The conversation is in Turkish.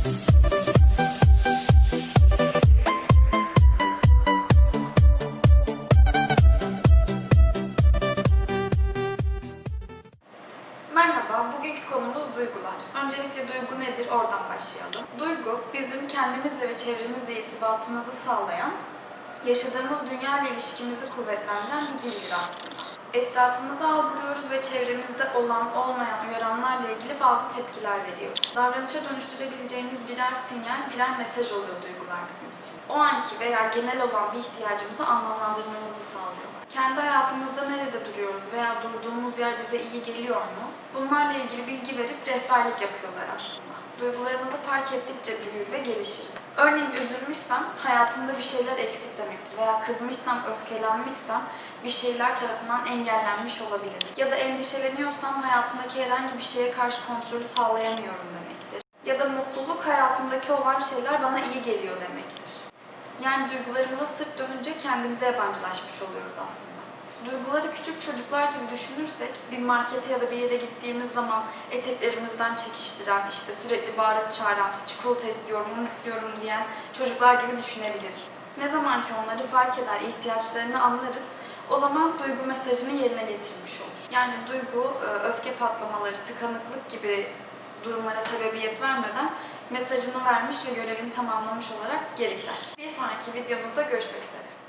Merhaba, bugünkü konumuz duygular. Öncelikle duygu nedir? Oradan başlayalım. Duygu, bizim kendimizle ve çevremizle irtibatımızı sağlayan, yaşadığımız dünya ile ilişkimizi kuvvetlendiren bir dildir aslında. Etrafımızı algılıyoruz ve çevremizde olan, olmayan uyaranlarla ilgili bazı tepkiler veriyoruz. Davranışa dönüştürebileceğimiz birer sinyal, birer mesaj oluyor duygular bizim için. O anki veya genel olan bir ihtiyacımızı anlamlandırmamızı sağlıyor. Kendi hayatımızda nerede duruyoruz veya durduğumuz yer bize iyi geliyor mu? Bunlarla ilgili bilgi verip rehberlik yapıyorlar aslında. Duygularımızı fark ettikçe büyür ve gelişir. Örneğin üzülmüşsem hayatımda bir şeyler eksik demektir veya kızmışsam, öfkelenmişsem bir şeyler tarafından engellenmiş olabilir. Ya da endişeleniyorsam hayatımdaki herhangi bir şeye karşı kontrolü sağlayamıyorum demektir. Ya da mutluluk hayatımdaki olan şeyler bana iyi geliyor demektir. Yani duygularımıza sırt dönünce kendimize yabancılaşmış oluyoruz aslında. Duyguları küçük çocuklar gibi düşünürsek bir markete ya da bir yere gittiğimiz zaman eteklerimizden çekiştiren, işte sürekli bağırıp çağıran, çikolata istiyorum, bunu istiyorum diyen çocuklar gibi düşünebiliriz. Ne zaman ki onları fark eder, ihtiyaçlarını anlarız, o zaman duygu mesajını yerine getirmiş olur. Yani duygu, e, öfke patlamaları, tıkanıklık gibi durumlara sebebiyet vermeden mesajını vermiş ve görevini tamamlamış olarak geri gider. Bir sonraki videomuzda görüşmek üzere.